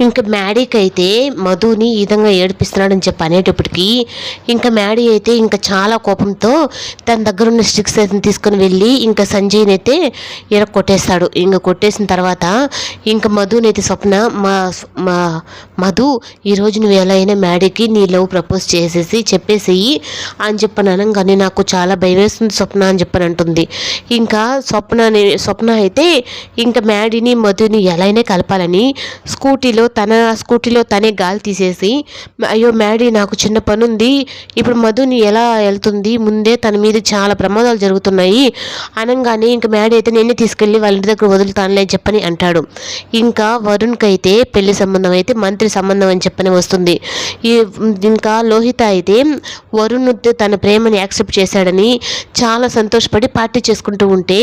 ఇంకా మ్యాడీకి అయితే మధుని ఈ విధంగా ఏడిపిస్తున్నాడని చెప్పి అనేటప్పటికి ఇంకా మ్యాడీ అయితే ఇంకా చాలా కోపంతో తన దగ్గర ఉన్న స్టిక్స్ అయితే తీసుకొని వెళ్ళి ఇంకా సంజయ్ని అయితే ఇర కొట్టేస్తాడు. ఇంకా కొట్టేసిన తర్వాత ఇంకా మధుని అయితే స్వప్న మా మా మధు ఈరోజు నువ్వు ఎలా అయినా మ్యాడీకి నీ లవ్ ప్రపోజ్ చేసేసి చెప్పేసేయి అని చెప్పని అనగానే నాకు చాలా భయం వేస్తుంది స్వప్న అని చెప్పని అంటుంది. ఇంకా స్వప్న అనే- స్వప్న అయితే ఇంకా మ్యాడీని మధుని ఎలా అయినా కలపాలని స్కూటీలో తన స్కూటీలో తనే గాలి తీసేసి అయ్యో మ్యాడీ నాకు చిన్న పని ఉంది ఇప్పుడు మధుని ఎలా వెళ్తుంది? ముందే తన మీద చాలా ప్రమాదాలు జరుగుతున్నాయి. అనగానే ఇంకా మ్యాడీ అయితే నేనే తీసుకెళ్ళి వాళ్ళ ఇంటి దగ్గర వదులుతానులే చెప్పని అంటాడు. ఇంకా వరుణ్కి అయితే పెళ్ళి సంబంధం అయితే మంత్రి సంబంధం అని చెప్పని వస్తుంది. ఈ ఇంకా లోహిత అయితే వరుణ్ తన ప్రేమని యాక్సెప్ట్ చేశాడని చాలా సంతోషపడి పార్టీ చేసుకుంటూ ఉంటే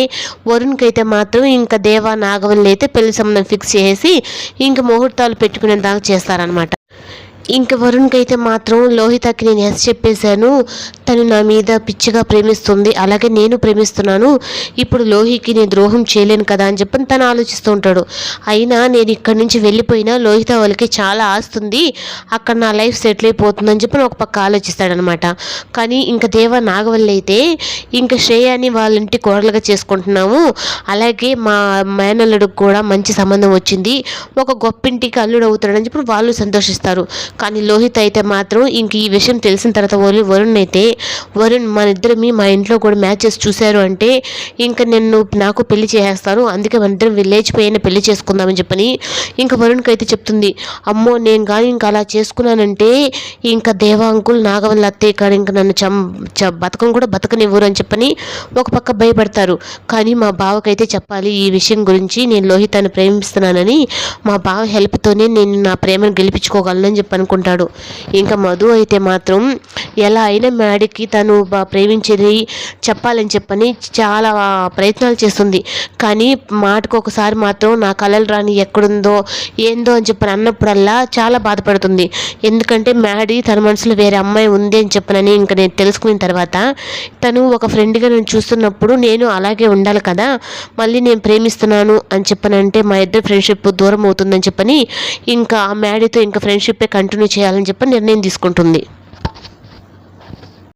వరుణ్కి అయితే మాత్రం ఇంకా దేవా నాగవల్లి అయితే పెళ్ళి సంబంధం ఫిక్స్ చేసి ఇంకా ముహూర్తాలు పెట్టుకునే దాకా చేస్తారనమాట ఇంక వరుణ్కి అయితే మాత్రం లోహితకి నేను ఎస్ చెప్పేశాను. తను నా మీద పిచ్చిగా ప్రేమిస్తుంది. అలాగే నేను ప్రేమిస్తున్నాను. ఇప్పుడు లోహికి నేను ద్రోహం చేయలేను కదా అని చెప్పని తను ఆలోచిస్తూ ఉంటాడు. అయినా నేను ఇక్కడి నుంచి వెళ్ళిపోయినా లోహిత వాళ్ళకి చాలా ఆస్తుంది అక్కడ నా లైఫ్ సెటిల్ అయిపోతుందని చెప్పి ఒక పక్క ఆలోచిస్తాడనమాట. కానీ ఇంకా దేవ నాగవల్లి అయితే ఇంకా శ్రేయాని వాళ్ళ ఇంటి కోడలుగా చేసుకుంటున్నాము. అలాగే మా మేనల్లుడికి కూడా మంచి సంబంధం వచ్చింది. ఒక గొప్పింటికి అల్లుడు అవుతాడని చెప్పి వాళ్ళు సంతోషిస్తారు. కానీ లోహిత్ అయితే మాత్రం ఇంక ఈ విషయం తెలిసిన తర్వాత వరుణ్ వరుణ్ అయితే వరుణ్ మన ఇద్దరమి మా ఇంట్లో కూడా మ్యాచెస్ చూశారు అంటే ఇంకా నేను నాకు పెళ్ళి చేసేస్తాను అందుకే మన ఇద్దరం విలేజ్ పోయిన పెళ్ళి చేసుకుందామని చెప్పని ఇంకా వరుణ్కి అయితే చెప్తుంది. అమ్మో నేను కానీ ఇంకా అలా చేసుకున్నానంటే ఇంకా దేవాంకుల్ నాగవల్లి అత్తయ్య కాడ ఇంకా నన్ను చం చ బతకం కూడా బతకనివ్వరు అని చెప్పని ఒక పక్క భయపడతారు. కానీ మా బావకైతే చెప్పాలి ఈ విషయం గురించి నేను లోహితాన్ని ప్రేమిస్తున్నానని మా బావ హెల్ప్తోనే నేను నా ప్రేమను గెలిపించుకోగలనని చెప్పాను అనుకుంటాడు. ఇంకా మధు అయితే మాత్రం ఎలా అయినా మ్యాడీకి తను ప్రేమించేది చెప్పాలని చెప్పని చాలా ప్రయత్నాలు చేస్తుంది. కానీ మాటకు ఒకసారి మాత్రం నా కలలు రాని ఎక్కడుందో ఏందో అని చెప్పని అన్నప్పుడల్లా చాలా బాధపడుతుంది. ఎందుకంటే మ్యాడీ తన మనసులో వేరే అమ్మాయి ఉంది అని చెప్పనని ఇంకా నేను తెలుసుకున్న తర్వాత తను ఒక ఫ్రెండ్గా నేను చూస్తున్నప్పుడు నేను అలాగే ఉండాలి కదా మళ్ళీ నేను ప్రేమిస్తున్నాను అని చెప్పనంటే మా ఇద్దరు ఫ్రెండ్షిప్ దూరం అవుతుందని చెప్పని ఇంకా ఆ మ్యాడీతో ఇంకా ఫ్రెండ్షిప్పే కంటిన్యూ చేయాలని చెప్పి నిర్ణయం తీసుకుంటుంది.